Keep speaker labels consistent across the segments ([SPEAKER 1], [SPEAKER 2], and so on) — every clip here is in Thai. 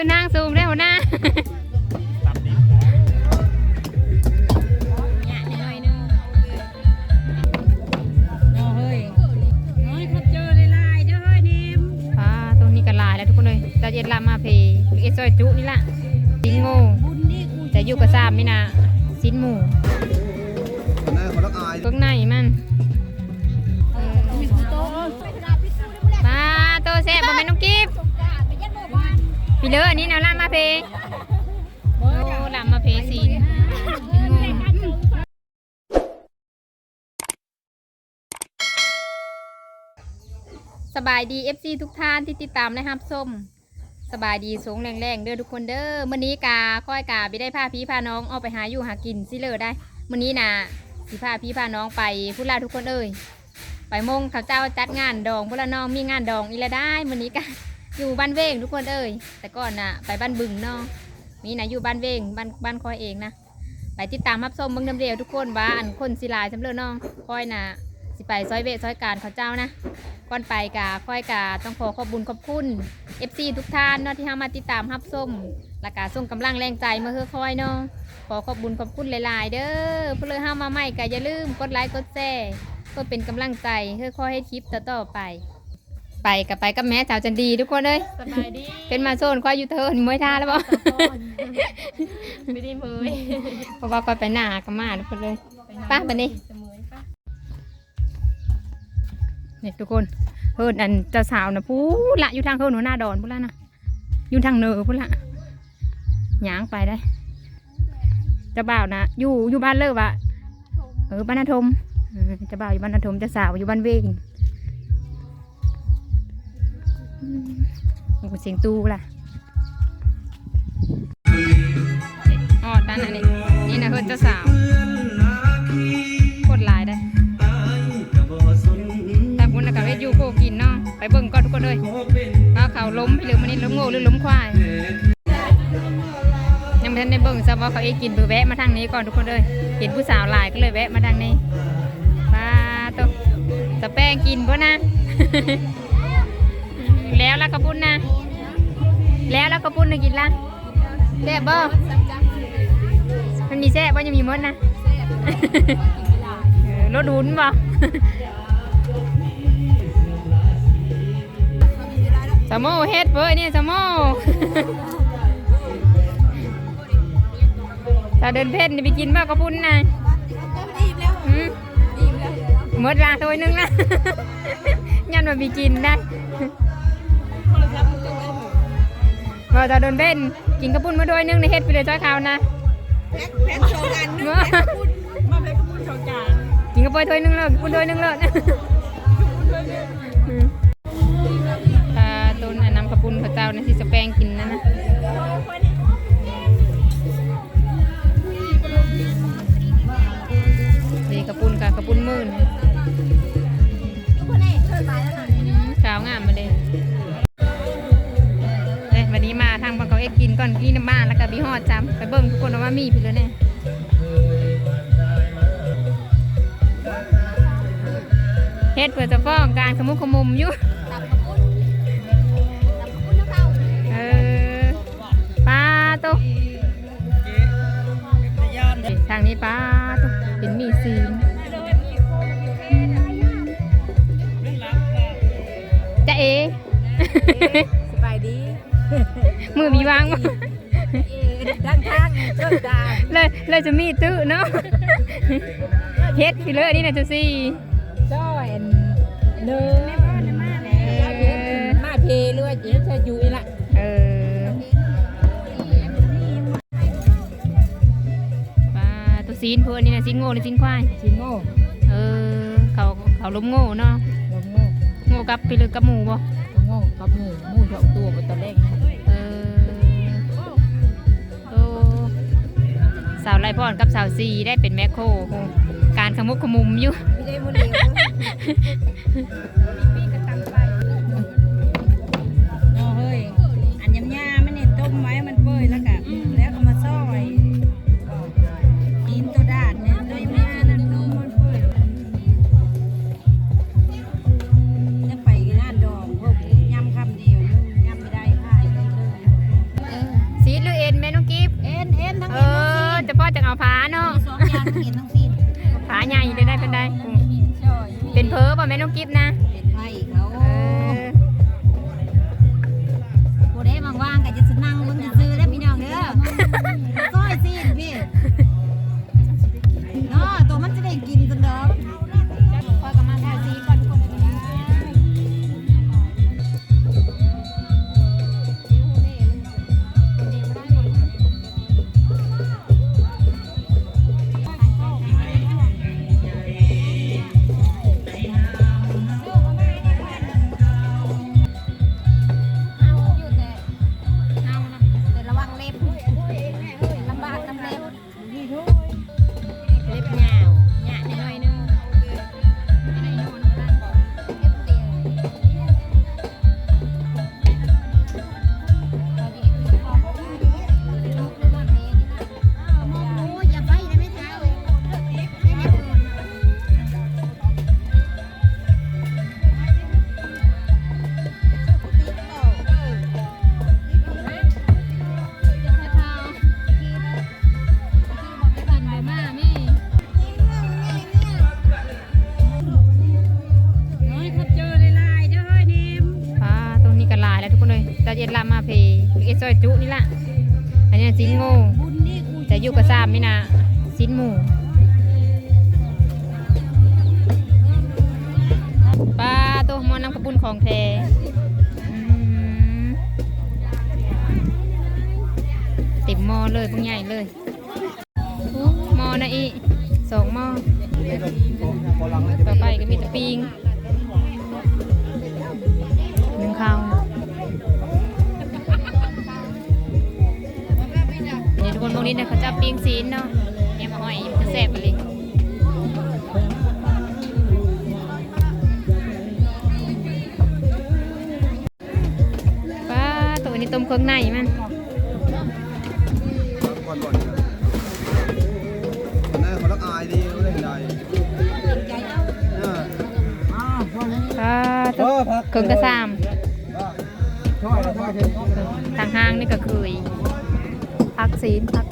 [SPEAKER 1] ขึ้นนางสูงได้หัวหน้า
[SPEAKER 2] ตับดิบ
[SPEAKER 1] เนี่ยหน่อยนึง
[SPEAKER 3] เอาเฮ้ยน้อยเขาเจอเลยลายเด้อเฮ้ยเนม
[SPEAKER 1] อ่าตรงนี้ก็หลายแล้วทุกคนเลยจะเย็นลามาเพเอซอยจุนี่ล่ะสินโง่
[SPEAKER 3] บุญนี่กู
[SPEAKER 1] จะอยู่กับซามนี่นะสินหมู
[SPEAKER 4] แม่คนละอาย
[SPEAKER 1] เบื้องในมันเออ
[SPEAKER 3] มีกูโต
[SPEAKER 1] มาโตแซ่บบ่แม่นน้องกิฟต์พี่ เลออันนี้นะลามาเพโอ้ลามาเพสินสิสบายดี FC ทุกท่านที่ติดตามและรับชมสบายดีสูงแรงๆเด้อทุกคนเด้อมื้อนี้กาค่อยกาไปได้พาพี่พาน้องเอาไปหาอยู่หากินสิเลยได้มื้อนี้นะสิพาพี่พาน้องไปพูดลาทุกคนเอ้ยไปมงเขาเจ้าจัดงานดองพวกละน้องมีงานดองอีละได้มื้อนี้กะ อยู่บ้านเวงทุกคนเอ้ยแต่ก่อนน่ะไปบ้านบึงเนาะมีนะอยู่บ้านเวงบ้านบ้านคอยเองนะไปติดตามรับชมเบิ่งน้ำเดียวทุกคนว่าอันคนสิลายจำเลยเนาะคอยน่ะสิไปซอยเวซอยการเขาเจ้านะก่อนไปกาค่อยกาต้องขอขอบบุญขอบคุณ FC ทุกท่านเนาะที่เข้ามาติดตามรับชมและกาส่งกำลังแรงใจมาเฮือคอยเนาะขอขอบบุญขอบคุณหลาย ๆ เด้อเพื่อเข้ามาใหม่ก็อย่าลืมกดไลค์กดแชร์เพื่อเป็นกำลังใจเพื่อคอยให้คลิปต่อๆไป ไปกับไปกับแม่สาวจันดีทุกคนเลย
[SPEAKER 3] สบายดี
[SPEAKER 1] เป็นมาโซนคอยอยู่เทิร์นมวยท่าแล้วบ่
[SPEAKER 3] ไม่ได้มือ
[SPEAKER 1] เพราะว่าคอยไปหน้ากับมาทุกคนเลยไป้าบันนี้
[SPEAKER 3] เสมอป่ะ
[SPEAKER 1] นี่ทุกคนเฮิร์นอันเจ้าสาวนะพูดละอยู่ทางเฮิร์นหัวหน้าดอนพูดละนะอยู่ทางเนอพูดละหยางไปได้เจ้าบ่าวนะอยู่อยู่บ้านเลิกวะเออบ้านนาทมเออเจ้าบ่าวอยู่บ้านนาทมเจ้าสาวอยู่บ้านเวง เสียงตูล่ะออตาไหนนี่นี่นะเฮิร์นเจ้าสาวโคตรลายได้แต่คุณน่ะกับเวทยูโกกินเนาะไปเบิ่งก่อนทุกคนเลยว่าเขาล้มหรือมันนี่ล้มโง่หรือล้มควายยังไม่ทันได้เบิ่งซ้ำว่าเขาเอกินเบื่อแวะมาทางนี้ก่อนทุกคนเลยเห็นผู้สาวหลายก็เลยแวะมาทางนี้ปลาตัวสแป้งกินป่ะนะแล้วล้วกระปุ้นนะ แล้วแล้วกระปุ้นนะกินละแซ่บบ่มันมีแซ่บบ่ยังมีมดนะเออรถดุนบ่สมโมเฮ็ดเว้ยเนี่ยสมโมถ้าเดินเพ่นนี่ไปกินบ้ากระพุ้นนะหืมหมดลาตัวหนึงนะยันมาไปกินได้ พอถ้าเดินเพ่นกินกระพุ้นมาด้วยนึงในเฮ็ดไปเลยจ้อยเขาวนะ
[SPEAKER 3] แพ็คโชว์กันนึกแพ็คพูดมาแพ็คพูดโชว์กัน
[SPEAKER 1] กินกระปุ้นถ้วยหนึงเลยกระปุ้นถ้วยหนึงเลยอืมปลาต้นน่ะน้ำกระปุ้นข้าวเจ้าเนี่ยที่สแปงกินนะนะนี่กระปุ้นกับกระปุ้นมื่นขาวงามมาเลย ก่อนกินน้ำบ้านแล้วก็บีฮอดจำไปเบิ่งทุกคนว่ามีพี่เลยเนี่ยเฮ็ดเพื่อจะฟ้องการขมุขมุมอยู่เออปลาตุกทางนี้ปลาตุกเห็นมีซีนจะเอ
[SPEAKER 3] สบายดี
[SPEAKER 1] มือมีวางบ่
[SPEAKER 3] เอด้านข้างเจ้าดา
[SPEAKER 1] เลยเลยจะมีตื้อเนาะเฮ็ดพี่เลยนี่นะจะซี
[SPEAKER 3] จ้อยเนื้อมาเพเรือจีเธออยู่ละ
[SPEAKER 1] เออปลาตัวซีนเพื่อนนี่นะซีนโง่นี่ซีนควาย
[SPEAKER 3] ชิโง่
[SPEAKER 1] เออเขาเขาล้มโง่เนาะ
[SPEAKER 3] ลงโง่
[SPEAKER 1] โง่กับพี่เลยกับหมูบ่
[SPEAKER 3] โง่กับหมูหมูสองตัวบนตะเล่งา
[SPEAKER 1] วไรพรกับสาวซีได้เป็นแม่โคโหการขมุกขมุมอยู่
[SPEAKER 3] ไม่ได้มูนีเเอา
[SPEAKER 1] ผาเนาะ
[SPEAKER 3] มีสองอย่างเห็นทั้งสิ้น
[SPEAKER 1] ผาใหญ่ได้ได้เป็นได้อืม
[SPEAKER 3] ช่อย
[SPEAKER 1] เป็นเพอป่ะแม่น้องกิฟนะ
[SPEAKER 3] นหมู
[SPEAKER 1] ปลาตัวหมอน้ำกระปุนของแท้เต็มหม้อเลยพวกใหญ่เลยหมอนะอีสองหม้อต่อไปก็มีตะปิงหนึ่งข้าวนี่ทุกคนพวกนี้เนี่ยเขาจะปิงซีนเนาะ นจะแซ่บไปเลยป้าตัวนี้ต้มเครื่องในมัน
[SPEAKER 4] ก่อนก่อนนะคนนั้นเขาต้องอายดีเขาเล่นใดเออ
[SPEAKER 1] ป้าตัวเครื่องกระซาม
[SPEAKER 4] ช่วยช่วยช่วย
[SPEAKER 1] ทางห้างนี่ก็คือพักซีนพัก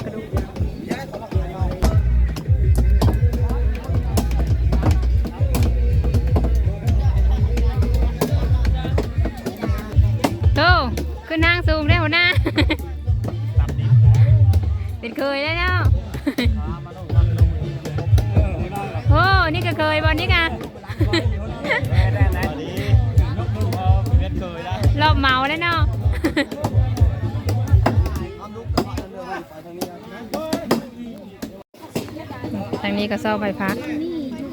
[SPEAKER 1] ยบอลนี่กะ
[SPEAKER 2] แม่ได้ไหนดีลูกลูกพอเป็นเม็ดเคยได้
[SPEAKER 1] รอบเมาแล้วเนาะ
[SPEAKER 4] ทำลูกกระบะเดินไปทางนี้นะ
[SPEAKER 1] ทางนี้ก็ซ่อมไปพัก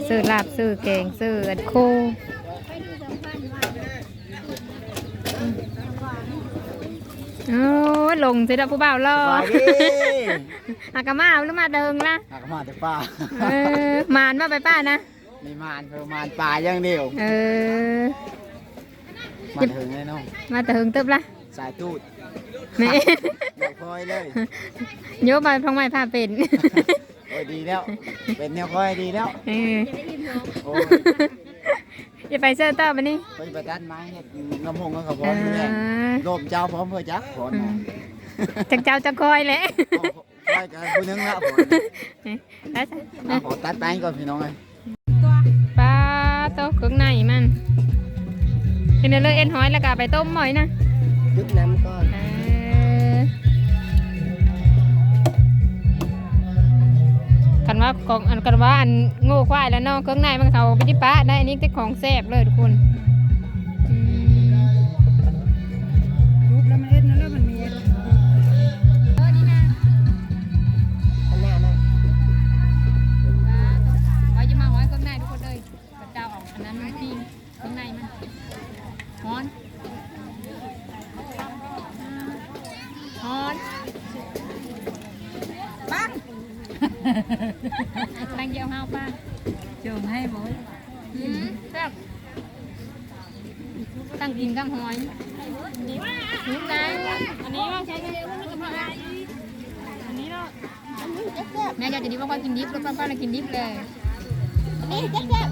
[SPEAKER 1] ซื้อลาบซื้อแกงซื้ออันโคโอ้ยลงสิเราผู้บ่าวรอ
[SPEAKER 5] ไปดิ
[SPEAKER 1] อากามาหรือมาเดิงล่ะ
[SPEAKER 5] หักมาจากป่า
[SPEAKER 1] เออมานมาไปป้านะ
[SPEAKER 5] มีมานประมาณป่าอย่างเดียว
[SPEAKER 1] เออ
[SPEAKER 5] มาถึงเลยน้อง
[SPEAKER 1] มาแต่หึงตึบละ
[SPEAKER 5] สายตูด
[SPEAKER 1] นี่
[SPEAKER 5] เดี๋ยวคอยเลย
[SPEAKER 1] โยบมาท้องไม้ผ้าเป็น
[SPEAKER 5] โอ้ยดีแล้ว เป็นแนวคอยดีแล้ว
[SPEAKER 1] เออ
[SPEAKER 5] โอ้ย
[SPEAKER 1] อย่าไปเสื้อต่อไปนี่
[SPEAKER 5] ไปประดันไม้เห็ดน้ำพงกับเขาพ
[SPEAKER 1] เอ
[SPEAKER 5] ร้อมอยู่แล้ว
[SPEAKER 1] อ
[SPEAKER 5] โลมเจ้าพร้อมเพื่อจักผลนะ
[SPEAKER 1] จักเจ้าจะคอยแหละ
[SPEAKER 5] คอยกันผู้หนึงละผล
[SPEAKER 1] ไปซะ
[SPEAKER 5] เอาขอตัดไปก่อนพี่น้องเลย
[SPEAKER 1] ปลาโตะเครื่องในมันเป็นเลือเอ็นหอยแล้วก็เอาไปต้มหมอยนะ
[SPEAKER 5] ยึดน้ำก่อน
[SPEAKER 1] เออกันว่าของอันกันว่าอันโง่ควายแล้วเนาะเครื่องในมันเขาไปที่ป้าได้อันนี้เป็นของแซ่บเลยทุกคน ฮอนปังตั้งเยี่ยวห้าวป้า
[SPEAKER 3] จงให้บ่
[SPEAKER 1] อืมแซ่บตั้งกินกับหอยนี่ไงอันนี้ว่าใช้อันนี้เนาะแม่อยากจะดีว่าค่อยกินดิบแล้วป้าป้าเลยกินดิบเลยอันนี้แซ่บ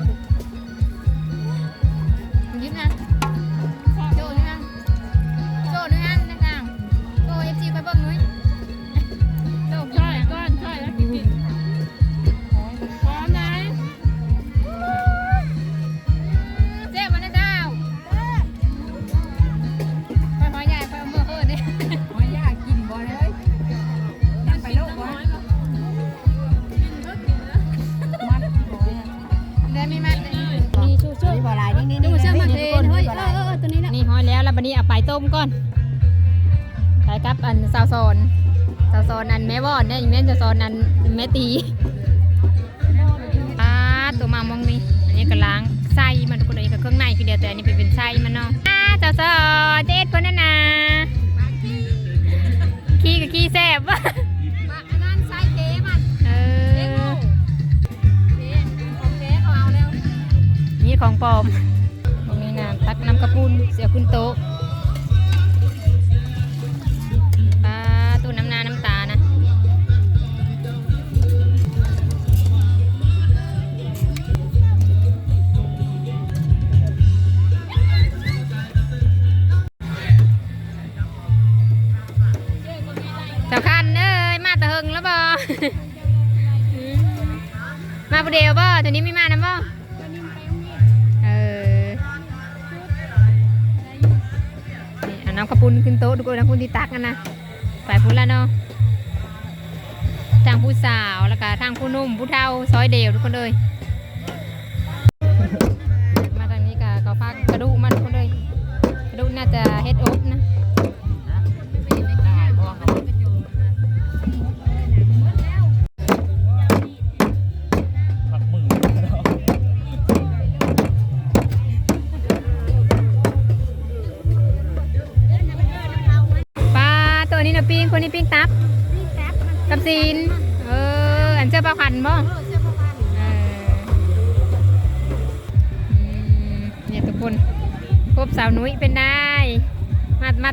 [SPEAKER 1] ตีอ่าตัวมามองนี่อันนี้ก็ล้างไส้มันทุกคนเลยก็เครื่องในคือเดียวแต่อันนี้เป็นเป็นไส้มันเนาะอ่าเจ้า
[SPEAKER 3] เจ้า
[SPEAKER 1] มาผู้เดียวบ่ตัวนี้ไม่มานะบ่เออนี่เอาน้ำกระปุนขึ้นโต๊ะทุกคนน้ำกระปุนที่ตักกันนะไปพูดแล้วเนาะทางผู้สาวแล้วก็ทางผู้นุ่มผู้เฒ่าซอยเดียวทุกคนเลยมาทางนี้ก็ก็พักกระดูกมาทุกคนเลยกระดูกน่าจะเฮ็ดอบ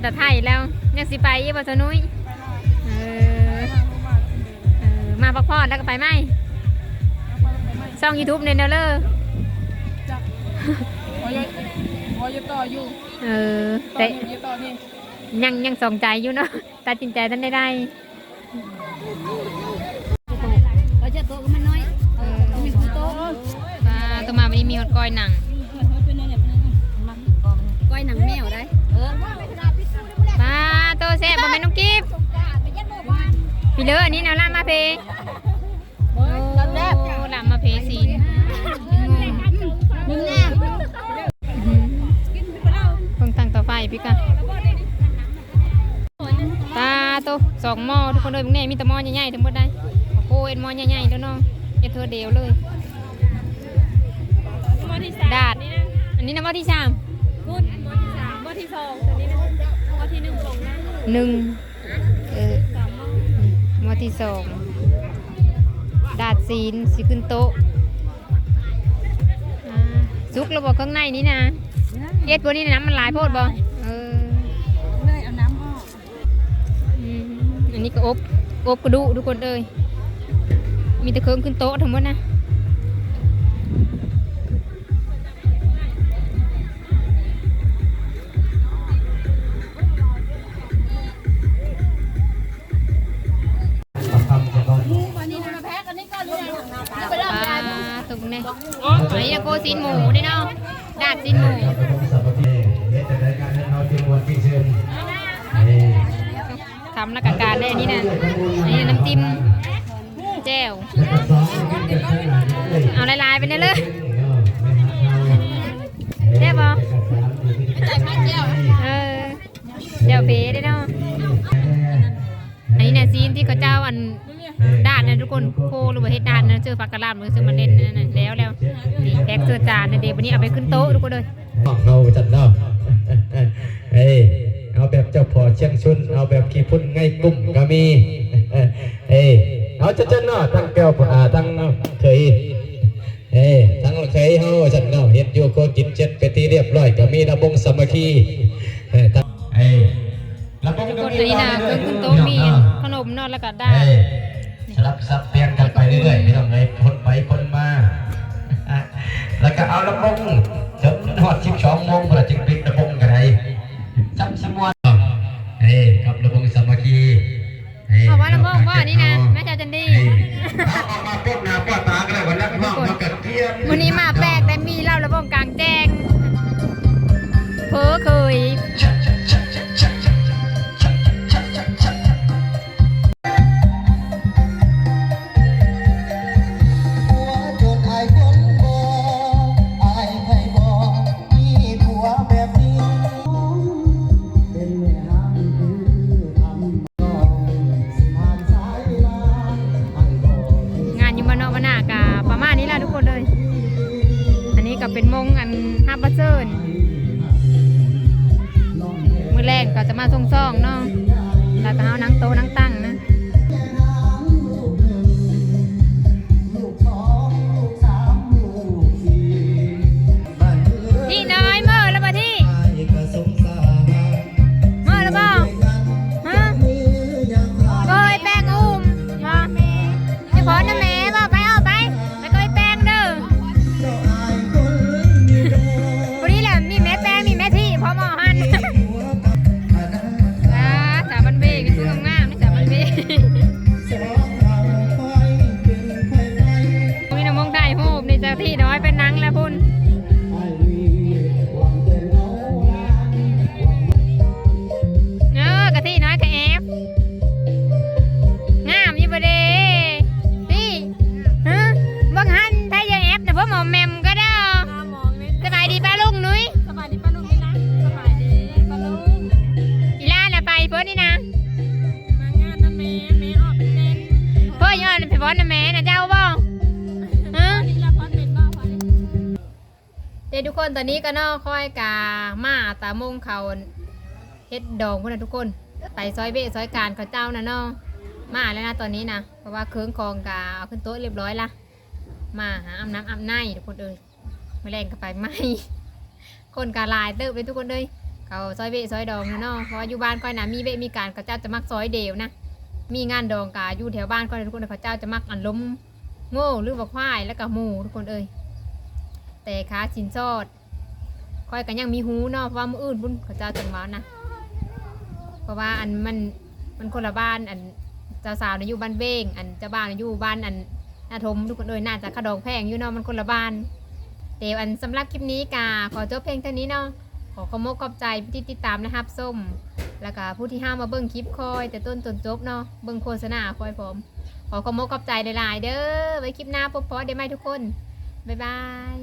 [SPEAKER 1] แต่ไทยแล้วยังสิไปยี่บ่สาวนุ้ยเออเออมาพักผ่อนแล้วก็ไปไหมช่องยูทูบเนี่ยเนอะเลอ
[SPEAKER 3] พอจะต่ออยู่
[SPEAKER 1] เออแต่
[SPEAKER 3] อยู่ต่อนี่
[SPEAKER 1] ยังยังสองใจอยู่เนาะตัดสินใจท่านได้ได้
[SPEAKER 3] เราจะโตกับมันน้อย
[SPEAKER 1] เออ
[SPEAKER 3] มีคือโต
[SPEAKER 1] ปลาตัวมาวันนี้มีหดก้อยหนัง
[SPEAKER 3] แซ่
[SPEAKER 1] บบ่แม่นน้องกิฟพี่เลออันนี้นะลามมาเพโอ้ลามมาเพสีน
[SPEAKER 3] มึงแน่
[SPEAKER 1] เพิ่งตั้งเต่อไฟพี่กะตาตัวสองหม้อทุกคนเลยมึงแน่มีแต่หม้อใหญ่ๆทั้งหมดได้โอ้เอ็นหม้อใหญ่ๆแล้วเนาะเอ็ดเธอเดียวเลยดาดอันนี้นะหม้อที่สาม
[SPEAKER 3] พูดบทที่สามบทที่สองตัวนี้นะบทที่หนึ่งส่งนะ
[SPEAKER 1] หนึ่งเออ
[SPEAKER 3] สามโมง
[SPEAKER 1] หม้อที่สองดาดซีนสิขึ้นโต๊ะอ่าซุกระบบข้างในนี้นะเอ็ดบนนี้น้ำมันหลายโพดบ่เออ
[SPEAKER 3] เลยเอาน้ำออก
[SPEAKER 1] อืมอันนี้ก็อบอบกระดูกทุกคนเอ้ยมีแต่เครื่องขึ้นโต๊ะทั้งหมดนะ นนี้นหมูด้วยเนาะดาดซีนหมูทำแล้วกการได้นนี้นะอันนี้น้ำจิ้มแจ่วเอาลายๆไปเนี่ยเลยแจ่บปะเออแจ่วเบได้เนาะอันนี้เนะซีนที่เขาเจ้าอัน ด้านนะทุกคนโคหรือว่าเฮ็ดด้านนะเจอฟักกะลาบหรือซื้อมาเล่นนั่นนะแล้วแล้วนี่แพ็กเสื้อจานนะเดี๋ยววันนี้เอาไปขึ้นโต๊ะทุกคนเลย
[SPEAKER 6] เอาจัดเนาะเอ้ยเอาแบบเจ้าพ่อเชียงชุน เอาแบบขี้พุ่นไงกุ้มก็มีเอ้ยเอาจัดจัดเนาะทั้งแก้วอ่าทั้งเคยเอ้ยทั้งเคยเฮาจัดเนาะเฮ็ดอยู่ก็กินเจ็ดไปที่เรียบร้อยก็มีระบงสามัคคีเอ้ยทั้งเอ้ยระบง
[SPEAKER 1] ทุก
[SPEAKER 6] ก็
[SPEAKER 1] คน
[SPEAKER 6] มี
[SPEAKER 1] อันนี้นะเครื่องขึ้นโต๊ะมีขนมเนอนแล้วก็ได้
[SPEAKER 6] เอ้ย สลับซับเปลี่ยนกันไปเรื่อยๆไม่ต้องเลยคนไปคนมาอะแล้วก็เอาระบงจนหอดสิบสองโมงเพื่อจึงปิดระบงกันไดจำสมวนเฮ้ยกับระบงสามัคคีเฮ้ย
[SPEAKER 1] เอาว่าระบงว่านี่นะแม่เจ้าจันดี
[SPEAKER 6] เฮ้ยเอาออกมาปุ๊บหน้าป้า มาท
[SPEAKER 1] รงซองเนาะ พิ่นย้อนนะแม่นะเจ้าบ่ฮะ
[SPEAKER 3] นี่ละพอเป็นบ้าพอได้
[SPEAKER 1] เดี๋ยวทุกคนตอนนี้ก็นอคอยกามาตามงเขาเฮ็ดดองพุ่นนะทุกคน ไปซอยเบะซอยการเขาเจ้านะเนาะมาแล้วนะตอนนี้นะเพราะว่าเครื่องกองกาเอาขึ้นโต๊ะเรียบร้อยละมาหาอาบน้ำอาบในทุกคนเอ้ยไม่แรงก็ไปไหมคนกาลายเติบเลยทุกคนเลยเขาซอยเบะซอยดองนะเนาะเพราะอยู่บ้านก้อยนะมีเบะมีการเขาเจ้าจะมักซอยเดียวนะ มีงานดองกาอยู่แถวบ้านก้อยทุกคนเขาเจ้าจะมักอันล้มโง่หรือว่าควายแล้วก็หมูทุกคนเอ้ยแต่ค้าสินสอดก้อยกันยังมีหูเนาะเพราะว่ามืออื่นบุญเขาเจ้าจังหวะนะเพราะว่าอันมันมันคนละบ้านอันเจ้าสาวน่ะอยู่บ้านเบ้งอันเจ้าบ้านน่ะอยู่บ้านอันนาทมทุกคนเลยน่าจะขดองแพงอยู่เนาะมันคนละบ้านเดี๋ยวอันสำหรับคลิปนี้กาขอจบเพลงเท่านี้เนาะขอขอมกขอบใจที่ติดตามนะครับส้ม แล้วก็ผู้ที่ห้ามมาเบิ่งคลิปคอย แต่ต้นจนจบเนาะเบิ่งโฆษณาคอยผม ขอขอบมกขอบใจหลายๆเด้อไว้คลิปหน้าพบพอได้ไหมทุกคน บ๊ายบาย